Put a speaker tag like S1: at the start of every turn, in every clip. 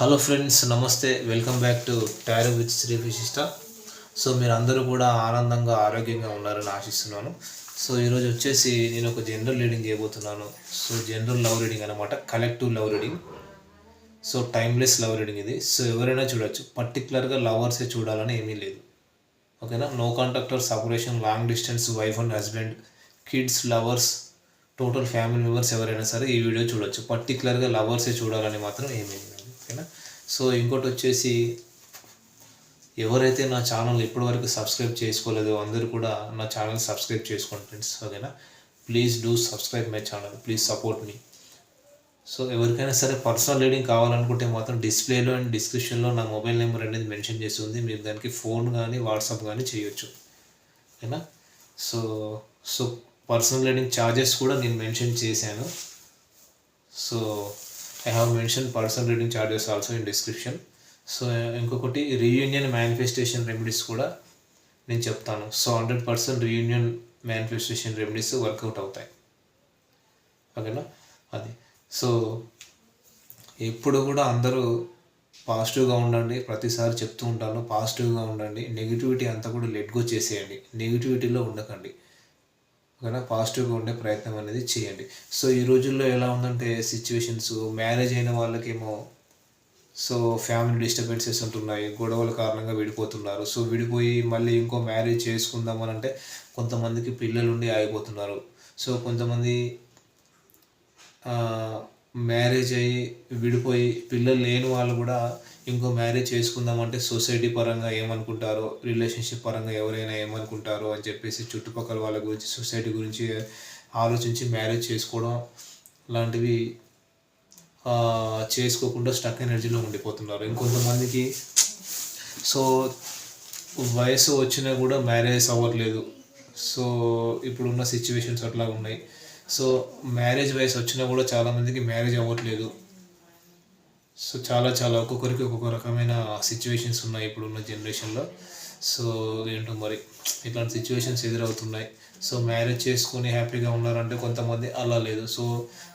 S1: Hello friends నమస్తే. Welcome back to tarot with Shri Vishishta so మీరు అందరూ కూడా ఆనందంగా ఆరోగ్యంగా ఉన్నారని ఆశిస్తున్నాను. సో ఈరోజు వచ్చేసి నేను ఒక జనరల్ రీడింగ్ చేయబోతున్నాను. సో జనరల్ లవ్ రీడింగ్ అనమాట collective love reading so timeless love reading ఇది. సో ఎవరైనా చూడొచ్చు. పర్టికులర్గా లవర్సే చూడాలని ఏమీ లేదు. ఓకేనా no? Contact or separation long distance wife and husband kids lovers total family members ఎవరైనా సరే ఈ వీడియో చూడొచ్చు. పర్టికులర్గా లవర్సే చూడాలని మాత్రం ఏమీ లేదు. ఓకేనా? సో ఇంకోటి వచ్చేసి ఎవరైతే నా ఛానల్ ఇప్పటివరకు సబ్స్క్రైబ్ చేసుకోలేదో అందరూ కూడా నా ఛానల్ సబ్స్క్రైబ్ చేసుకోండి ఫ్రెండ్స్ ఓకేనా? Please do subscribe my channel please support me. So ఎవరికైనా సరే పర్సనల్ రీడింగ్ కావాలనుకుంటే మాత్రం డిస్ప్లేలో అండ్ డిస్క్రిప్షన్లో నా మొబైల్ నెంబర్ అనేది మెన్షన్ చేసి ఉంది. మీరు దానికి ఫోన్ కానీ వాట్సాప్ కానీ చేయొచ్చు ఓకేనా? So so personal reading charges కూడా నేను మెన్షన్ చేశాను. So I have mention personal reading charges also in description so ఇంకొకటి రీయూనియన్ మేనిఫెస్టేషన్ రెమెడీస్ కూడా నేను చెప్తాను. So hundred percent reunion manifestation remedies work out అవుతాయి. ఓకేనా? అది. సో ఎప్పుడు కూడా అందరూ పాజిటివ్గా ఉండండి. ప్రతిసారి చెప్తూ ఉంటాను పాజిటివ్గా ఉండండి. నెగిటివిటీ అంతా కూడా లెట్గో చేసేయండి. నెగిటివిటీలో ఉండకండి. ఓకేనా పాజిటివ్గా ఉండే ప్రయత్నం అనేది చేయండి. సో ఈ రోజుల్లో ఎలా ఉందంటే సిచ్యువేషన్స్ మ్యారేజ్ అయిన వాళ్ళకేమో సో ఫ్యామిలీ డిస్టర్బెన్సెస్ ఉంటున్నాయి గొడవల కారణంగా విడిపోతున్నారు. సో విడిపోయి మళ్ళీ ఇంకో మ్యారేజ్ చేసుకుందామని అంటే కొంతమందికి పిల్లలుండి ఆగిపోతున్నారు. సో కొంతమంది మ్యారేజ్ అయ్యి విడిపోయి పిల్లలు లేని వాళ్ళు కూడా ఇంకో మ్యారేజ్ చేసుకుందామంటే సొసైటీ పరంగా ఏమనుకుంటారో రిలేషన్షిప్ పరంగా ఎవరైనా ఏమనుకుంటారో అని చెప్పేసి చుట్టుపక్కల వాళ్ళ గురించి సొసైటీ గురించి ఆలోచించి మ్యారేజ్ చేసుకోవడం లాంటివి చేసుకోకుండా స్టక్ ఎనర్జీలో ఉండిపోతున్నారు. ఇంకొంతమందికి సో వయసు వచ్చినా కూడా మ్యారేజ్ అవ్వట్లేదు. సో ఇప్పుడున్న సిచ్యువేషన్స్ అట్లా ఉన్నాయి సో మ్యారేజ్ వయసు వచ్చినా కూడా చాలామందికి మ్యారేజ్ అవ్వట్లేదు. సో చాలా చాలా ఒక్కొక్కరికి ఒక్కొక్క రకమైన సిచ్యువేషన్స్ ఉన్నాయి ఇప్పుడున్న జనరేషన్లో సో ఏంటో మరి ఇట్లాంటి సిచ్యువేషన్స్ ఎదురవుతున్నాయి. సో మ్యారేజ్ చేసుకొని హ్యాపీగా ఉన్నారంటే కొంతమంది అలా లేదు. సో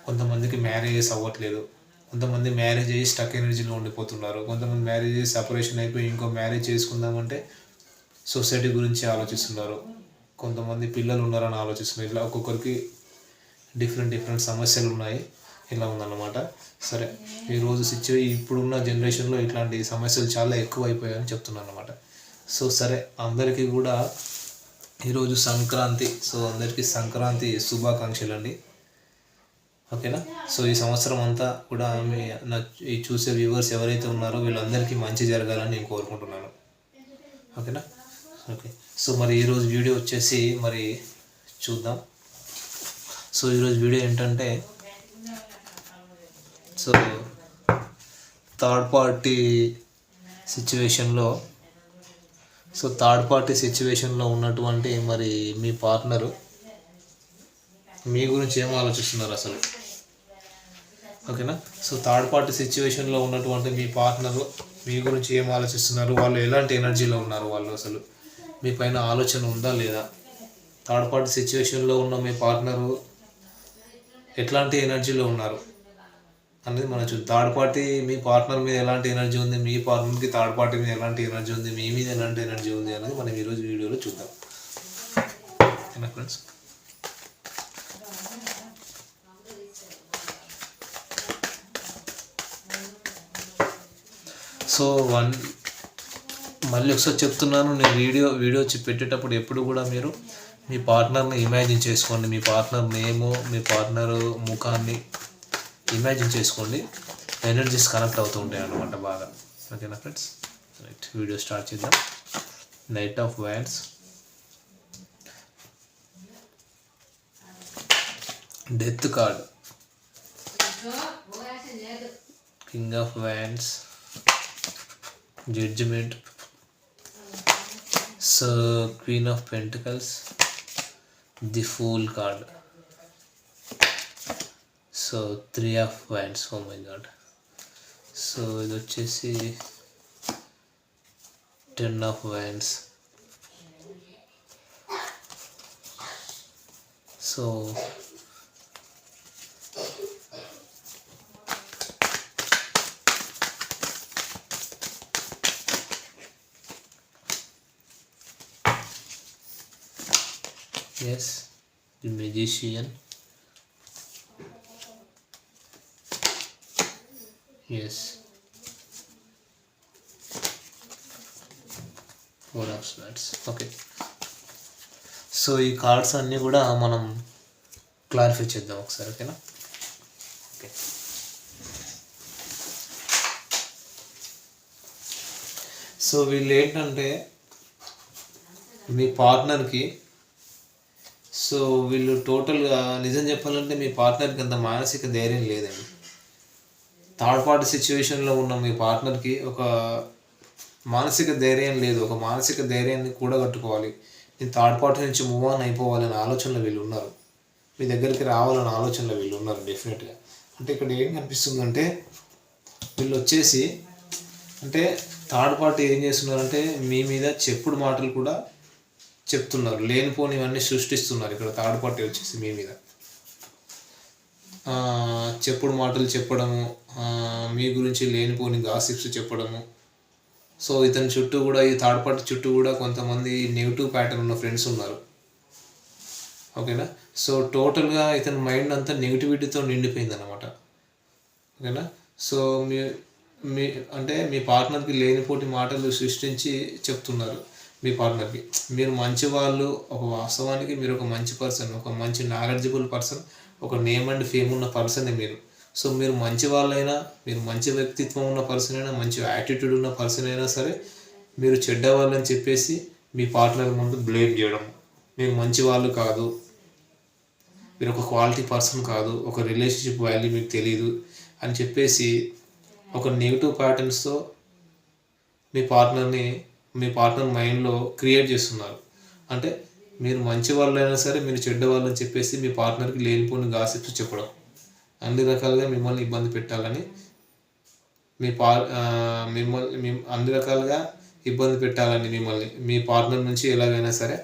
S1: కొంతమందికి మ్యారేజెస్ అవ్వట్లేదు. కొంతమంది మ్యారేజ్ అయ్యి స్టక్ ఎనర్జీలో ఉండిపోతున్నారు. కొంతమంది మ్యారేజ్ అయ్యి సపరేషన్ అయిపోయి ఇంకో మ్యారేజ్ చేసుకుందామంటే సొసైటీ గురించి ఆలోచిస్తున్నారు. కొంతమంది పిల్లలు ఉన్నారని ఆలోచిస్తున్నారు. ఇట్లా ఒక్కొక్కరికి డిఫరెంట్ డిఫరెంట్ సమస్యలు ఉన్నాయి. ఇలా ఉందన్నమాట. సరే ఈరోజు సిచ్యువే ఇప్పుడున్న జనరేషన్లో ఇట్లాంటి సమస్యలు చాలా ఎక్కువ అయిపోయాయని చెప్తున్నాను అనమాట సో సరే అందరికీ కూడా ఈరోజు సంక్రాంతి. సో అందరికీ సంక్రాంతి శుభాకాంక్షలు అండి ఓకేనా? సో ఈ సంవత్సరం అంతా కూడా మీ నా ఈ చూసే వ్యూవర్స్ ఎవరైతే ఉన్నారో వీళ్ళందరికీ మంచి జరగాలని నేను కోరుకుంటున్నాను. ఓకేనా? ఓకే. సో మరి ఈరోజు వీడియో వచ్చేసి మరి చూద్దాం. సో ఈరోజు వీడియో ఏంటంటే సో థర్డ్ పార్టీ సిచ్యువేషన్లో సో థర్డ్ పార్టీ సిచ్యువేషన్లో ఉన్నటువంటి మరి మీ పార్ట్నరు మీ గురించి ఏం ఆలోచిస్తున్నారు అసలు? ఓకేనా? సో థర్డ్ పార్టీ సిచ్యువేషన్లో ఉన్నటువంటి మీ పార్ట్నరు మీ గురించి ఏం ఆలోచిస్తున్నారు? వాళ్ళు ఎలాంటి ఎనర్జీలో ఉన్నారు వాళ్ళు అసలు? మీ పైన ఆలోచన ఉందా లేదా? థర్డ్ పార్టీ సిచ్యువేషన్లో ఉన్న మీ పార్ట్నరు ఎట్లాంటి ఎనర్జీలో ఉన్నారు? అనేది మనం చూ థర్డ్ పార్టీ మీ పార్ట్నర్ మీద ఎలాంటి ఎనర్జీ ఉంది? మీ పార్ట్నర్కి థర్డ్ పార్టీ మీద ఎలాంటి ఎనర్జీ ఉంది? మీ మీద ఎలాంటి ఎనర్జీ ఉంది అనేది మనం ఈరోజు వీడియోలో చూద్దాం. ఓకేనా ఫ్రెండ్స్ సో వన్ మళ్ళీ ఒకసారి చెప్తున్నాను నేను వీడియో వీడియో పెట్టేటప్పుడు ఎప్పుడు కూడా మీరు మీ పార్ట్నర్ని ఇమాజిన్ చేసుకోండి. మీ పార్ట్నర్ నేము మీ పార్ట్నర్ ముఖాన్ని ఇమాజిన్ చేసుకోండి. ఎనర్జీస్ కనెక్ట్ అవుతూ ఉంటాయి అనమాట బాగా. ఓకేనా ఫ్రెండ్స్ రైట్ వీడియో స్టార్ట్ చేద్దాం. Knight of wands death card king of wands judgement so queen of pentacles the fool card so 3 of wands. Oh my god. So let's see 10 of wands. So yes the magician. Ace four of swords okay so ఈ cards అన్నీ కూడా మనం clarify చేద్దాం ఒకసారి ఓకేనా okay so వీళ్ళు ఏంటంటే మీ పార్ట్నర్కి so వీళ్ళు టోటల్గా నిజం చెప్పాలంటే మీ పార్ట్నర్కి అంత మానసిక ధైర్యం లేదండి. థర్డ్ పార్టీ సిచ్యువేషన్లో ఉన్న మీ పార్ట్నర్కి ఒక మానసిక ధైర్యం లేదు ఒక మానసిక ధైర్యాన్ని కూడా కట్టుకోవాలి నేను థర్డ్ పార్టీ నుంచి మూవ్ ఆన్ అయిపోవాలనే ఆలోచనలో వీళ్ళు ఉన్నారు. మీ దగ్గరికి రావాలనే ఆలోచనలో వీళ్ళు ఉన్నారు డెఫినెట్గా అంటే ఇక్కడ ఏం కనిపిస్తుందంటే వీళ్ళు వచ్చేసి అంటే థర్డ్ పార్టీ ఏం చేస్తున్నారంటే మీ మీద చెప్పుడు మాటలు కూడా చెప్తున్నారు. లేనిపోనివన్నీ సృష్టిస్తున్నారు. ఇక్కడ థర్డ్ పార్టీ వచ్చేసి మీ మీద. చెప్పుడు మాటలు చెప్పడము మీ గురించి లేనిపోని గాసిప్స్ చెప్పడము. సో ఇతని చుట్టూ కూడా ఈ థర్డ్ పార్టీ చుట్టూ కూడా కొంతమంది నెగిటివ్ ప్యాటర్న్ ఉన్న ఫ్రెండ్స్ ఉన్నారు. ఓకేనా? సో టోటల్గా ఇతని మైండ్ అంతా నెగిటివిటీతో నిండిపోయింది అనమాట ఓకేనా? సో మీ మీ అంటే మీ పార్ట్నర్కి లేనిపోటి మాటలు సృష్టించి చెప్తున్నారు మీ పార్ట్నర్కి. మీరు మంచి వాళ్ళు ఒక వాస్తవానికి మీరు ఒక మంచి పర్సన్ ఒక మంచి నాలెడ్జబుల్ పర్సన్ ఒక నేమ్ అండ్ ఫేమ్ ఉన్న పర్సనే మీరు. సో మీరు మంచి వాళ్ళైనా మీరు మంచి వ్యక్తిత్వం ఉన్న పర్సన్ అయినా మంచి యాటిట్యూడ్ ఉన్న పర్సన్ అయినా సరే మీరు చెడ్డ వాళ్ళని చెప్పేసి మీ పార్ట్నర్ ముందు బ్లేమ్ చేయడం. మీరు మంచి వాళ్ళు కాదు. మీరు ఒక క్వాలిటీ పర్సన్ కాదు. ఒక రిలేషన్షిప్ వాల్యూ మీకు తెలియదు అని చెప్పేసి ఒక నెగిటివ్ ప్యాటర్న్స్తో మీ పార్ట్నర్ని మీ పార్ట్నర్ మైండ్లో క్రియేట్ చేస్తున్నారు. అంటే మీరు మంచి వాళ్ళైనా సరే మీరు చెడ్డ వాళ్ళని చెప్పేసి మీ పార్ట్నర్కి లేనిపోని గాసిప్స్ చెప్పడం. అన్ని రకాలుగా మిమ్మల్ని ఇబ్బంది పెట్టాలని మీ పా మిమ్మల్ని మీ అన్ని రకాలుగా ఇబ్బంది పెట్టాలని మిమ్మల్ని మీ పార్ట్నర్ నుంచి ఎలాగైనా సరే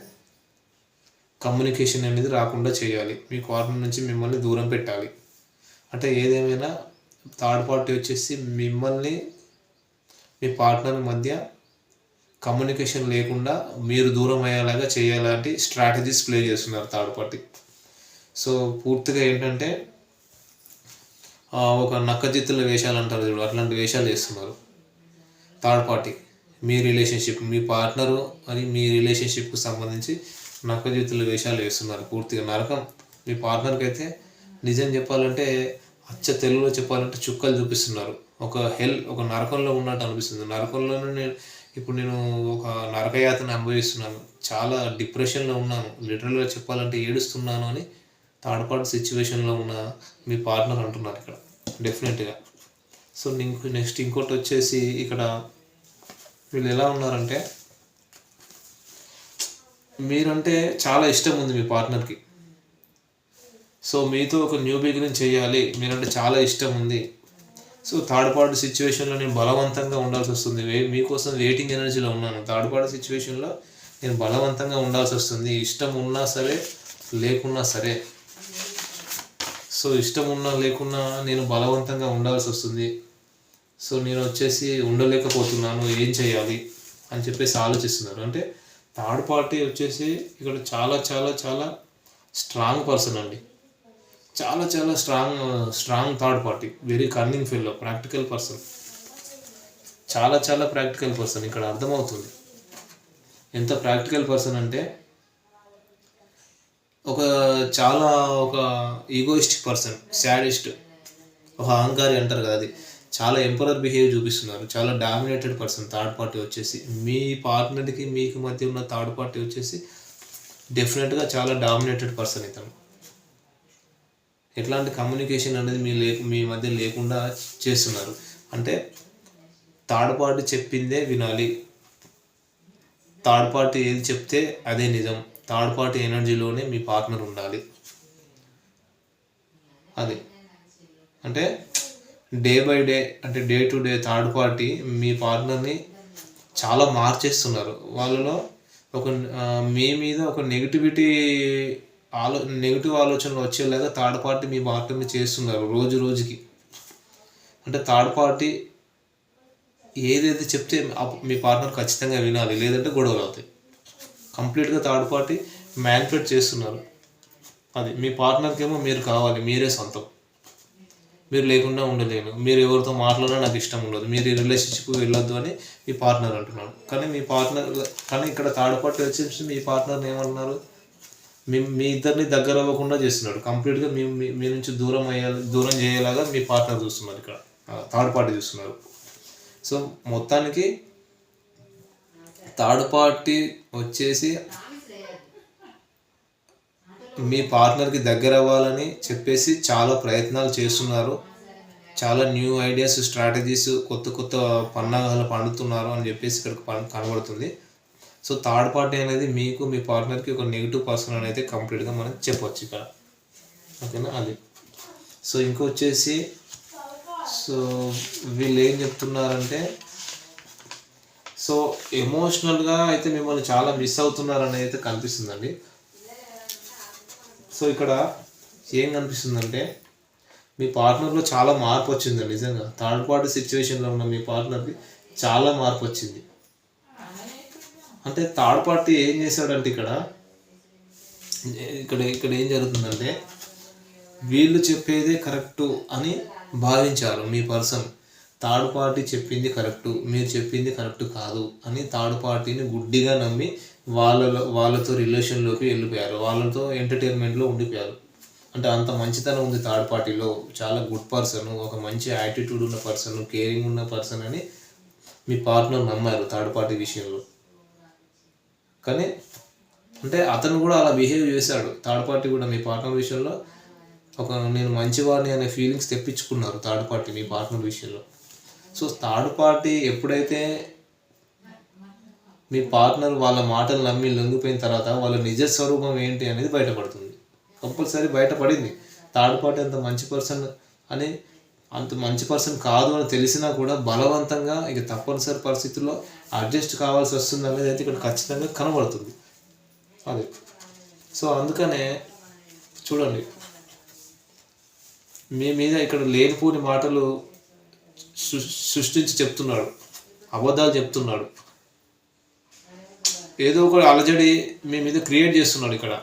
S1: కమ్యూనికేషన్ అనేది రాకుండా చేయాలి. మీ పార్ట్నర్ నుంచి మిమ్మల్ని దూరం పెట్టాలి. అంటే ఏదేమైనా థర్డ్ పార్టీ వచ్చేసి మిమ్మల్ని మీ పార్ట్నర్ మధ్య కమ్యూనికేషన్ లేకుండా మీరు దూరం అయ్యేలాగా చేయాలంటే స్ట్రాటజీస్ ప్లే చేస్తున్నారు థర్డ్ పార్టీ సో పూర్తిగా ఏంటంటే ఒక నక్కజిత్తుల వేషాలు అంటారు చూడు అట్లాంటి వేషాలు చేస్తున్నారు. థర్డ్ పార్టీ మీ రిలేషన్షిప్ మీ పార్ట్నరు అని మీ రిలేషన్షిప్కి సంబంధించి నక్కజిత్తుల వేషాలు వేస్తున్నారు పూర్తిగా. నరకం మీ పార్ట్నర్కి అయితే నిజం చెప్పాలంటే అచ్చ తెలుగులో చెప్పాలంటే చుక్కలు చూపిస్తున్నారు. ఒక హెల్ ఒక నరకంలో ఉన్నట్టు అనిపిస్తుంది. నరకంలోనే నేను ఇప్పుడు నేను ఒక నరకయాతను అనుభవిస్తున్నాను. చాలా డిప్రెషన్లో ఉన్నాను. లిటరల్గా చెప్పాలంటే ఏడుస్తున్నాను అని థర్డ్ పార్టీ సిచ్యువేషన్లో ఉన్న మీ పార్ట్నర్ అంటున్నారు ఇక్కడ. డెఫినెట్గా. సో నీకు నెక్స్ట్ ఇంకోటి వచ్చేసి ఇక్కడ వీళ్ళు ఎలా ఉన్నారంటే మీరంటే చాలా ఇష్టం ఉంది మీ పార్ట్నర్కి. సో మీతో ఒక న్యూ బిగినింగ్ చేయాలి. మీరంటే చాలా ఇష్టం ఉంది. సో థర్డ్ పార్టీ సిచ్యువేషన్లో నేను బలవంతంగా ఉండాల్సి వస్తుంది. వే మీకోసం వెయిటింగ్ ఎనర్జీలో ఉన్నాను. థర్డ్ పార్టీ సిచ్యువేషన్లో నేను బలవంతంగా ఉండాల్సి వస్తుంది. ఇష్టం ఉన్నా సరే లేకున్నా సరే. సో ఇష్టం ఉన్నా లేకున్నా నేను బలవంతంగా ఉండాల్సి వస్తుంది. సో నేను వచ్చేసి ఉండలేకపోతున్నాను. ఏం చేయాలి? అని చెప్పేసి ఆలోచిస్తున్నారు. అంటే థర్డ్ పార్టీ వచ్చేసి ఇక్కడ చాలా చాలా చాలా స్ట్రాంగ్ పర్సన్ అండి. చాలా చాలా strong strong third party very cunning ఫీల్డ్లో ప్రాక్టికల్ పర్సన్ చాలా చాలా ప్రాక్టికల్ పర్సన్ ఇక్కడ అర్థమవుతుంది. ఎంత ప్రాక్టికల్ పర్సన్ అంటే ఒక చాలా ఒక ఈగోయిస్ట్ పర్సన్ శాడిస్ట్ ఒక అహంకారి అంటారు కదా అది. చాలా ఎంపరర్ బిహేవ్ చూపిస్తున్నారు. చాలా డామినేటెడ్ పర్సన్ థర్డ్ పార్టీ వచ్చేసి. మీ పార్ట్నర్కి మీకు మధ్య ఉన్న థర్డ్ పార్టీ వచ్చేసి డెఫినెట్గా చాలా డామినేటెడ్ పర్సన్ ఇతను. ఎట్లాంటి కమ్యూనికేషన్ అనేది మీ లే మీ మధ్య లేకుండా చేస్తున్నారు? అంటే థర్డ్ పార్టీ చెప్పిందే వినాలి. థర్డ్ పార్టీ ఏది చెప్తే అదే నిజం. థర్డ్ పార్టీ ఎనర్జీలోనే మీ పార్ట్నర్ ఉండాలి. అది. అంటే డే బై డే అంటే day to day third party మీ పార్ట్నర్ని చాలా మార్చేస్తున్నారు. వాళ్ళలో ఒక మీ మీద ఒక నెగిటివిటీ ఆలో నెగిటివ్ ఆలోచనలు వచ్చేలాగా థర్డ్ పార్టీ మీ పార్ట్నర్ని చేస్తున్నారు రోజు రోజుకి. అంటే థర్డ్ పార్టీ ఏదైతే చెప్తే మీ పార్ట్నర్ ఖచ్చితంగా వినాలి లేదంటే గొడవలు అవుతాయి. కంప్లీట్గా థర్డ్ పార్టీ మ్యాన్పులేట్ చేస్తున్నారు. అది మీ పార్ట్నర్కి ఏమో మీరు కావాలి మీరే సొంతం. మీరు లేకుండా ఉండలేను. మీరు ఎవరితో మాట్లాడినా నాకు ఇష్టం ఉండదు. మీరు ఈ రిలేషన్షిప్ వెళ్ళొద్దు అని మీ పార్ట్నర్ అంటున్నాడు. కానీ మీ పార్ట్నర్ కానీ ఇక్కడ థర్డ్ పార్టీ వచ్చేసి మీ పార్ట్నర్ని ఏమంటున్నారు మీ మీ ఇద్దరిని దగ్గర అవ్వకుండా చేస్తున్నాడు. కంప్లీట్గా మీ మీ- నుంచి దూరం అయ్యే దూరం చేయేలాగా మీ పార్ట్నర్ చూస్తున్నారు ఇక్కడ. థర్డ్ పార్టీ చూస్తున్నారు. సో మొత్తానికి థర్డ్ పార్టీ వచ్చేసి మీ పార్ట్నర్కి దగ్గర అవ్వాలని చెప్పేసి చాలా ప్రయత్నాలు చేస్తున్నారు. చాలా న్యూ ఐడియాస్ స్ట్రాటజీస్ కొత్త కొత్త పన్నాగాలు పండుతున్నారు అని చెప్పేసి ఇక్కడ కనబడుతుంది. సో థర్డ్ పార్టీ అనేది మీకు మీ పార్ట్నర్కి ఒక నెగిటివ్ పర్సన్ అనేది కంప్లీట్గా మనం చెప్పొచ్చు ఇక్కడ. ఓకేనా అది. సో ఇంకొచ్చేసి సో వీళ్ళు ఏం చెప్తున్నారంటే సో ఎమోషనల్గా అయితే మిమ్మల్ని చాలా మిస్ అవుతున్నారని అయితే కనిపిస్తుందండి. సో ఇక్కడ ఏం కనిపిస్తుందంటే మీ పార్ట్నర్లో చాలా మార్పు వచ్చింది నిజంగా. థర్డ్ పార్టీ సిచ్యువేషన్లో ఉన్న మీ పార్ట్నర్కి చాలా మార్పు వచ్చింది. అంటే థర్డ్ పార్టీ ఏం చేశాడంటే ఇక్కడ ఇక్కడ ఇక్కడ ఏం జరుగుతుందంటే వీళ్ళు చెప్పేదే కరెక్టు అని భావించారు మీ పర్సన్. థర్డ్ పార్టీ చెప్పింది కరెక్టు మీరు చెప్పింది కరెక్ట్ కాదు అని థర్డ్ పార్టీని గుడ్డిగా నమ్మి వాళ్ళలో వాళ్ళతో రిలేషన్లోకి వెళ్ళిపోయారు. వాళ్ళతో ఎంటర్టైన్మెంట్లో ఉండిపోయారు. అంటే అంత మంచితనం ఉంది థర్డ్ పార్టీలో. చాలా గుడ్ పర్సన్ ఒక మంచి యాటిట్యూడ్ ఉన్న పర్సన్ కేరింగ్ ఉన్న పర్సన్ అని మీ పార్ట్నర్ నమ్మారు థర్డ్ పార్టీ విషయంలో. కానీ అంటే అతను కూడా అలా బిహేవ్ చేశాడు. థర్డ్ పార్టీ కూడా మీ పార్ట్నర్ విషయంలో ఒక నేను మంచివాడిని అనే ఫీలింగ్స్ తెప్పించుకున్నారు థర్డ్ పార్టీ మీ పార్ట్నర్ విషయంలో. సో థర్డ్ పార్టీ ఎప్పుడైతే మీ పార్ట్నర్ వాళ్ళ మాటలు నమ్మి లొంగిపోయిన తర్వాత వాళ్ళ నిజ స్వరూపం ఏంటి అనేది బయటపడుతుంది. కంపల్సరీ బయటపడింది. థర్డ్ పార్టీ అంత మంచి పర్సన్ అని అంత మంచి పర్సన్ కాదు అని తెలిసినా కూడా బలవంతంగా ఇక తప్పనిసరి పరిస్థితుల్లో అడ్జస్ట్ కావాల్సి వస్తుంది అనేది అయితే ఇక్కడ ఖచ్చితంగా కనబడుతుంది. అది. సో అందుకనే చూడండి. మీ మీద ఇక్కడ లేనిపోని మాటలు సృష్టించి చెప్తున్నాడు. అబద్ధాలు చెప్తున్నాడు. ఏదో ఒక అలజడి మీ మీద క్రియేట్ చేస్తున్నాడు ఇక్కడ.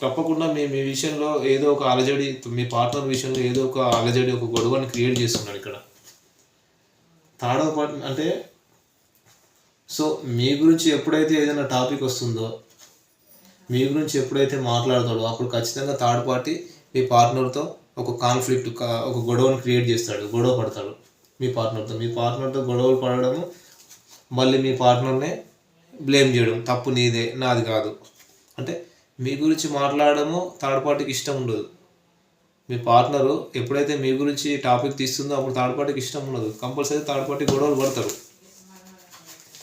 S1: తప్పకుండా మీ మీ విషయంలో ఏదో ఒక అలజడి మీ పార్ట్నర్ విషయంలో ఏదో ఒక అలజడి ఒక గొడవని క్రియేట్ చేస్తున్నాడు ఇక్కడ. థర్డ్ పార్ట్ అంటే సో మీ గురించి ఎప్పుడైతే ఏదైనా టాపిక్ వస్తుందో మీ గురించి ఎప్పుడైతే మాట్లాడతాడో అప్పుడు ఖచ్చితంగా థర్డ్ పార్టీ మీ పార్ట్నర్తో ఒక కాన్ఫ్లిక్ట్ ఒక గొడవను క్రియేట్ చేస్తాడు గొడవ పడతాడు మీ పార్ట్నర్తో మీ పార్ట్నర్తో గొడవలు పడడము మళ్ళీ మీ పార్ట్నర్నే బ్లేమ్ చేయడం. తప్పు నీదే నాది కాదు. అంటే మీ గురించి మాట్లాడడము థర్డ్ పార్టీకి ఇష్టం ఉండదు. మీ పార్ట్నరు ఎప్పుడైతే మీ గురించి టాపిక్ తీస్తుందో అప్పుడు థర్డ్ పార్టీకి ఇష్టం ఉండదు. కంపల్సరీ థర్డ్ పార్టీ గొడవలు పడతారు.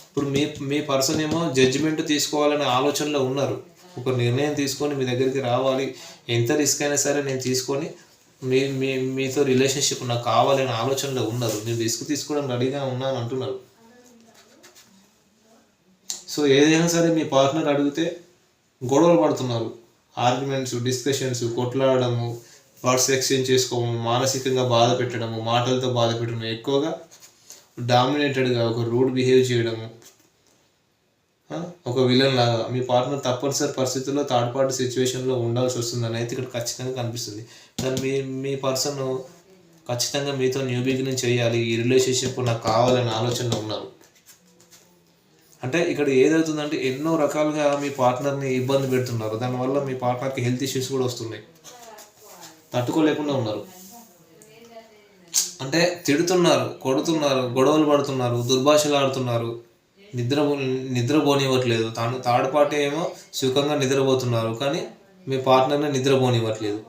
S1: ఇప్పుడు మీ మీ పర్సన్ ఏమో జడ్జిమెంట్ తీసుకోవాలనే ఆలోచనలో ఉన్నారు. ఒక నిర్ణయం తీసుకొని మీ దగ్గరికి రావాలి. ఎంత రిస్క్ అయినా సరే నేను తీసుకొని మీ మీ మీతో రిలేషన్షిప్ నాకు కావాలనే ఆలోచనలో ఉన్నారు. నేను రిస్క్ తీసుకోవడం రెడీగా ఉన్నాను అంటున్నారు. సో ఏదైనా సరే మీ పార్ట్నర్ అడిగితే గొడవలు పడుతున్నారు. ఆర్గ్యుమెంట్స్ డిస్కషన్స్ కొట్లాడడము వర్డ్స్ ఎక్స్చేంజ్ చేసుకోవడం మానసికంగా బాధ పెట్టడము మాటలతో బాధ పెట్టడము ఎక్కువగా డామినేటెడ్గా ఒక రూడ్ బిహేవ్ చేయడము. ఒక విలన్ లాగా. మీ పార్ట్నర్ తప్పనిసరి పరిస్థితుల్లో థర్డ్ పార్టీ సిచ్యువేషన్లో ఉండాల్సి వస్తుందని అయితే ఇక్కడ ఖచ్చితంగా కనిపిస్తుంది. కానీ మీ మీ పర్సన్ ఖచ్చితంగా మీతో న్యూ బిగినింగ్ చేయాలి ఈ రిలేషన్షిప్ నాకు కావాలనే ఆలోచనలో ఉన్నారు. అంటే ఇక్కడ ఏదవుతుందంటే ఎన్నో రకాలుగా మీ పార్ట్నర్ని ఇబ్బంది పెడుతున్నారు. దానివల్ల మీ పార్ట్నర్కి హెల్త్ ఇష్యూస్ కూడా వస్తున్నాయి. తట్టుకోలేకుండా ఉన్నారు. అంటే తిడుతున్నారు కొడుతున్నారు గొడవలు పడుతున్నారు దుర్భాషలు ఆడుతున్నారు నిద్ర నిద్రపోనివ్వట్లేదు. తాను థర్డ్ పార్టీ ఏమో సుఖంగా నిద్రపోతున్నారు. కానీ మీ పార్ట్నర్ని నిద్రపోనివ్వట్లేదు.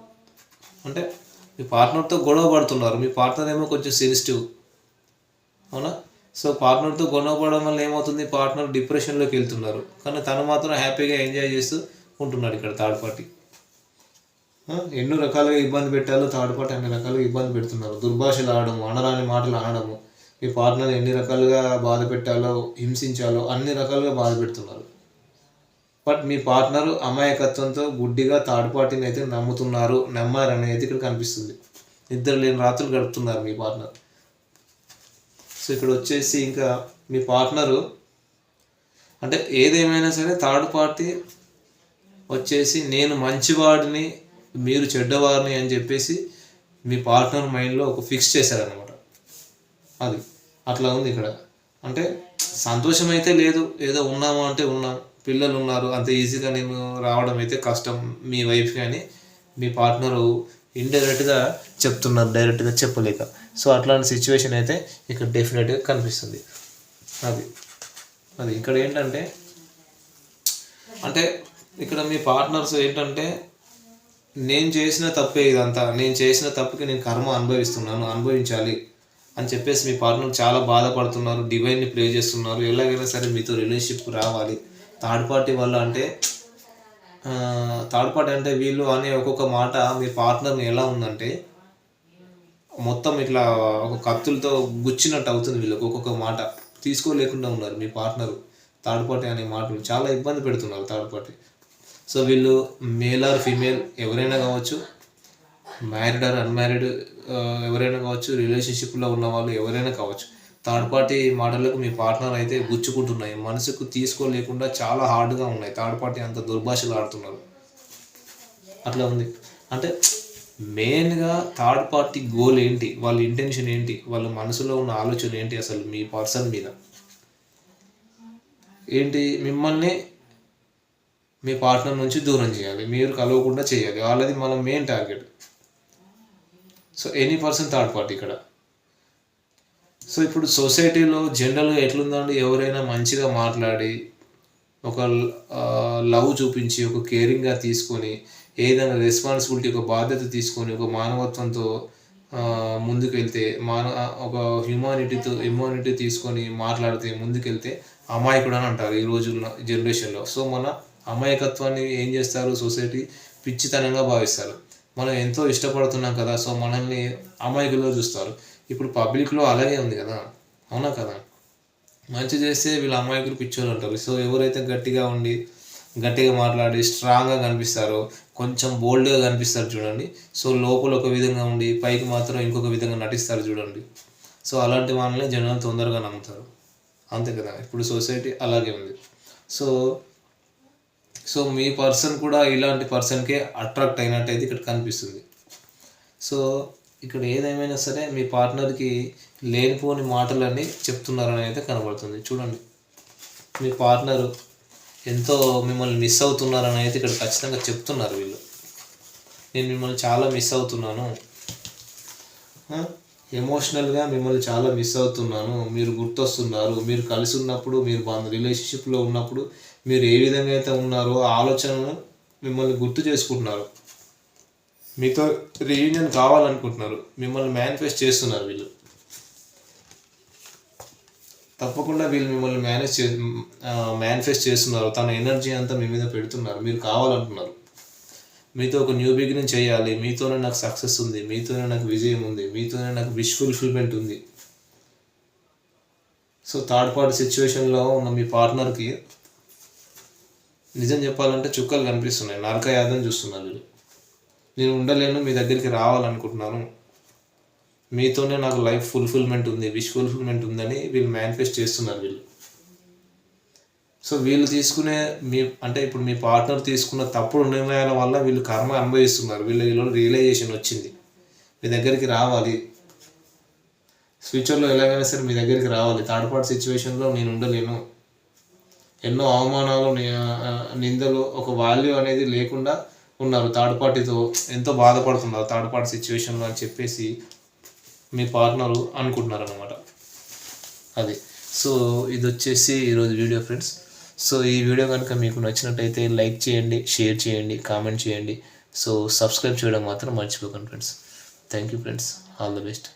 S1: అంటే మీ పార్ట్నర్తో గొడవ పడుతున్నారు. మీ పార్ట్నర్ ఏమో కొంచెం సెన్సిటివ్. అవునా? సో పార్ట్నర్తో గొడవపడడం వల్ల ఏమవుతుంది? పార్ట్నర్ డిప్రెషన్లోకి వెళ్తున్నారు. కానీ తను మాత్రం హ్యాపీగా ఎంజాయ్ చేస్తూ ఉంటున్నాడు ఇక్కడ థర్డ్ పార్టీ ఎన్నో రకాలుగా ఇబ్బంది పెట్టాలో థర్డ్ పార్టీ అన్ని రకాలుగా ఇబ్బంది పెడుతున్నారు. దుర్భాషలు ఆడము అనరాని మాటలు ఆడము మీ పార్ట్నర్ ఎన్ని రకాలుగా బాధ పెట్టాలో హింసించాలో అన్ని రకాలుగా బాధ పెడుతున్నారు. బట్ మీ పార్ట్నర్ అమాయకత్వంతో గుడ్డిగా థర్డ్ పార్టీని అయితే నమ్ముతున్నారు నమ్మారని అయితే ఇక్కడ కనిపిస్తుంది. ఇద్దరు లేని రాత్రులు గడుపుతున్నారు మీ పార్ట్నర్ సో ఇక్కడ వచ్చేసి ఇంకా మీ పార్ట్నరు అంటే ఏదేమైనా సరే థర్డ్ పార్టీ వచ్చేసి నేను మంచివాడిని మీరు చెడ్డవాడిని అని చెప్పేసి మీ పార్ట్నర్ మైండ్లో ఒక ఫిక్స్ చేశారనమాట అది. అట్లా ఉంది ఇక్కడ. అంటే సంతోషం అయితే లేదు. ఏదో ఉన్నాము అంటే ఉన్నాం. పిల్లలు ఉన్నారు. అంత ఈజీగా నేను రావడం అయితే కష్టం మీ వైఫ్ కానీ మీ పార్ట్నరు ఇండైరెక్ట్గా చెప్తున్నారు డైరెక్ట్గా చెప్పలేక. సో అట్లాంటి సిచ్యువేషన్ అయితే ఇక్కడ డెఫినెట్గా కనిపిస్తుంది. అది. అది ఇక్కడ ఏంటంటే అంటే ఇక్కడ మీ పార్ట్నర్స్ ఏంటంటే నేను చేసిన తప్పే ఇదంతా. నేను చేసిన తప్పుకి నేను కర్మ అనుభవిస్తున్నాను అనుభవించాలి అని చెప్పేసి మీ పార్ట్నర్ చాలా బాధపడుతున్నారు డివైన్ని ప్లే చేస్తున్నారు. ఎలాగైనా సరే మీతో రిలేషన్షిప్ రావాలి. థర్డ్ పార్టీ వల్ల అంటే థర్డ్ పార్టీ అంటే వీళ్ళు అనే ఒక్కొక్క మాట మీ పార్ట్నర్ని ఎలా ఉందంటే మొత్తం ఇట్లా ఒక కత్తులతో గుచ్చినట్టు అవుతుంది వీళ్ళకి ఒక్కొక్క మాట. తీసుకోలేకుండా ఉన్నారు మీ పార్ట్నర్. థర్డ్ పార్టీ అనే మాటలు చాలా ఇబ్బంది పెడుతున్నారు థర్డ్ పార్టీ. సో వీళ్ళు మేల్ ఆర్ ఫీమేల్ ఎవరైనా కావచ్చు మ్యారీడ్ ఆర్ అన్మ్యారీడ్ ఎవరైనా కావచ్చు రిలేషన్షిప్లో ఉన్న వాళ్ళు ఎవరైనా కావచ్చు థర్డ్ పార్టీ మాటలకు మీ పార్ట్నర్ అయితే గుచ్చుకుంటున్నాయి. మనసుకు తీసుకోలేకుండా చాలా హార్డ్గా ఉన్నాయి. థర్డ్ పార్టీ అంత దుర్భాషలు ఆడుతున్నారు. అట్లా ఉంది. అంటే మెయిన్గా థర్డ్ పార్టీ గోల్ ఏంటి? వాళ్ళ ఇంటెన్షన్ ఏంటి? వాళ్ళ మనసులో ఉన్న ఆలోచన ఏంటి అసలు మీ పర్సన్ మీద? ఏంటి? మిమ్మల్ని మీ పార్ట్నర్ నుంచి దూరం చేయాలి. మీరు కలవకుండా చేయాలి. వాళ్ళది మన main target. So any person third party ఇక్కడ. సో ఇప్పుడు సొసైటీలో జనరల్గా ఎట్లుందండి? ఎవరైనా మంచిగా మాట్లాడి ఒక లవ్ చూపించి ఒక కేరింగ్గా తీసుకొని ఏదైనా రెస్పాన్సిబిలిటీ ఒక బాధ్యత తీసుకొని ఒక మానవత్వంతో ముందుకెళ్తే మాన ఒక హ్యూమానిటీతో హ్యూమానిటీ తీసుకొని మాట్లాడితే ముందుకెళ్తే అమాయకుడు అని అంటారు ఈ రోజుల్లో జనరేషన్లో. సో మన అమాయకత్వాన్ని ఏం చేస్తారు? సొసైటీ పిచ్చితనంగా భావిస్తారు. మనం ఎంతో ఇష్టపడుతున్నాం కదా సో మనల్ని అమాయకులుగా చూస్తారు. ఇప్పుడు పబ్లిక్లో అలాగే ఉంది కదా? అవునా కదా? మంచి చేస్తే వీళ్ళ అమాయకులు పిచ్చోళ్ళు ఉంటారు సో ఎవరైతే గట్టిగా ఉండి గట్టిగా మాట్లాడి స్ట్రాంగ్గా కనిపిస్తారో కొంచెం బోల్డ్గా కనిపిస్తారు చూడండి. సో లోపల ఒక విధంగా ఉండి పైకి మాత్రం ఇంకొక విధంగా నటిస్తారు చూడండి. సో అలాంటి వాళ్ళని జనాలు తొందరగా నమ్ముతారు. అంతే కదా? ఇప్పుడు సొసైటీ అలాగే ఉంది. సో సో మీ పర్సన్ కూడా ఇలాంటి పర్సన్కే అట్రాక్ట్ అయినట్టయితే ఇక్కడ కనిపిస్తుంది. సో ఇక్కడ ఏదేమైనా సరే మీ పార్ట్నర్కి లేనిపోని మాటలన్నీ చెప్తున్నారని అయితే కనబడుతుంది. చూడండి. మీ పార్ట్నర్ ఎంతో మిమ్మల్ని మిస్ అవుతున్నారని అయితే ఇక్కడ ఖచ్చితంగా చెప్తున్నారు వీళ్ళు. నేను మిమ్మల్ని చాలా మిస్ అవుతున్నాను. ఎమోషనల్గా మిమ్మల్ని చాలా మిస్ అవుతున్నాను. మీరు గుర్తొస్తున్నారు. మీరు కలిసి ఉన్నప్పుడు మీరు బాగా రిలేషన్షిప్లో ఉన్నప్పుడు మీరు ఏ విధంగా అయితే ఉన్నారో ఆలోచనను మిమ్మల్ని గుర్తు చేసుకుంటున్నారు. మీతో రీయూనియన్ కావాలనుకుంటున్నారు. మిమ్మల్ని మేనిఫెస్ట్ చేస్తున్నారు వీళ్ళు. తప్పకుండా వీళ్ళు మిమ్మల్ని మేనేజ్ చే మేనిఫెస్ట్ చేస్తున్నారు. తన ఎనర్జీ అంతా మీ మీద పెడుతున్నారు. మీరు కావాలంటున్నారు మీతో ఒక న్యూ బిగినింగ్ చేయాలి. మీతోనే నాకు సక్సెస్ ఉంది. మీతోనే నాకు విజయం ఉంది. మీతోనే నాకు విష్ ఫుల్ఫిల్మెంట్ ఉంది. సో థర్డ్ పార్టీ సిచ్యువేషన్లో ఉన్న మీ పార్ట్నర్కి నిజం చెప్పాలంటే చుక్కలు కనిపిస్తున్నాయి. నరకయాదని చూస్తున్నారు వీళ్ళు. నేను ఉండలేను మీ దగ్గరికి రావాలనుకుంటున్నాను. మీతోనే నాకు లైఫ్ ఫుల్ఫిల్మెంట్ ఉంది విష్ ఫుల్ఫిల్మెంట్ ఉందని వీళ్ళు మేనిఫెస్ట్ చేస్తున్నారు వీళ్ళు. సో వీళ్ళు తీసుకునే మీ అంటే ఇప్పుడు మీ పార్ట్నర్ తీసుకున్న తప్పుడు నిర్ణయాల వల్ల వీళ్ళు కర్మ అనుభవిస్తున్నారు. వీళ్ళ వీళ్ళు రియలైజేషన్ వచ్చింది. మీ దగ్గరికి రావాలి. ఫ్యూచర్లో ఎలాగైనా సరే మీ దగ్గరికి రావాలి. థర్డ్ పార్ట్ సిచ్యువేషన్లో నేను ఉండలేను. ఎన్నో అవమానాలు నిందలు ఒక వాల్యూ అనేది లేకుండా ఉన్నారు. థర్డ్ పార్టీతో ఎంతో బాధపడుతున్నారు. థర్డ్ పార్టీ సిచ్యువేషన్లో అని చెప్పేసి మీ పార్ట్నరు అనుకుంటున్నారు అనమాట అది. సో ఇది వచ్చేసి ఈరోజు వీడియో ఫ్రెండ్స్. సో ఈ వీడియో కనుక మీకు నచ్చినట్టయితే లైక్ చేయండి షేర్ చేయండి కామెంట్ చేయండి. సో సబ్స్క్రైబ్ చేయడం మాత్రం మర్చిపోకండి friends. Thank you friends. All the best.